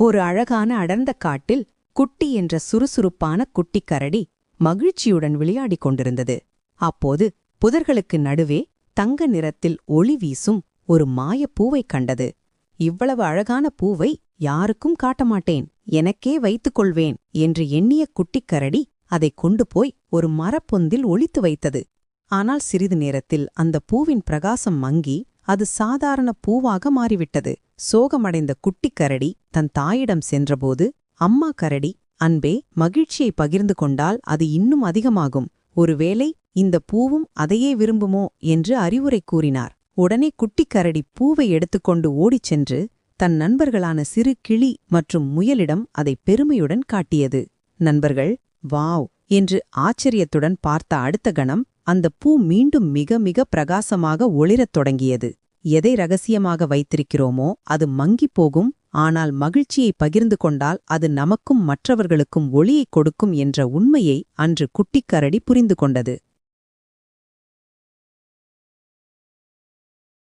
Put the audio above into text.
ஒரு அழகான அடர்ந்த காட்டில் குட்டி என்ற சுறுசுறுப்பான குட்டிக் கரடி மகிழ்ச்சியுடன் விளையாடிக் கொண்டிருந்தது. அப்போது புதர்களுக்கு நடுவே தங்க நிறத்தில் ஒளி வீசும் ஒரு மாயப் பூவைக் கண்டது. இவ்வளவு அழகான பூவை யாருக்கும் காட்டமாட்டேன் எனக்கே வைத்துக் கொள்வேன் என்று எண்ணிய குட்டிக் கரடி அதைக் கொண்டு போய் ஒரு மரப்பொந்தில் ஒளித்து வைத்தது. ஆனால் சிறிது நேரத்தில் அந்த பூவின் பிரகாசம் மங்கி அது சாதாரண பூவாக மாறிவிட்டது. சோகமடைந்த குட்டிக் கரடி தன் தாயிடம் சென்றபோது அம்மா கரடி அன்பே மகிழ்ச்சியை பகிர்ந்து கொண்டால் அது இன்னும் அதிகமாகும். ஒருவேளை இந்த பூவும் அதையே விரும்புமோ? என்று அறிவுரை கூறினார். உடனே குட்டிக்கரடி பூவை எடுத்துக்கொண்டு ஓடிச் சென்று தன் நண்பர்களான சிறு கிளி மற்றும் முயலிடம் அதை பெருமையுடன் காட்டியது. நண்பர்கள் வாவ்! என்று ஆச்சரியத்துடன் பார்த்த அடுத்த கணம் அந்த பூ மீண்டும் மிக மிக பிரகாசமாக ஒளிரத் தொடங்கியது. எதை ரகசியமாக வைத்திருக்கிறோமோ அது மங்கிப் போகும் ஆனால் மகிழ்ச்சியை பகிர்ந்து கொண்டால் அது நமக்கும் மற்றவர்களுக்கும் ஒளியைக் கொடுக்கும் என்ற உண்மையை அன்று குட்டிக்கரடி புரிந்து கொண்டது.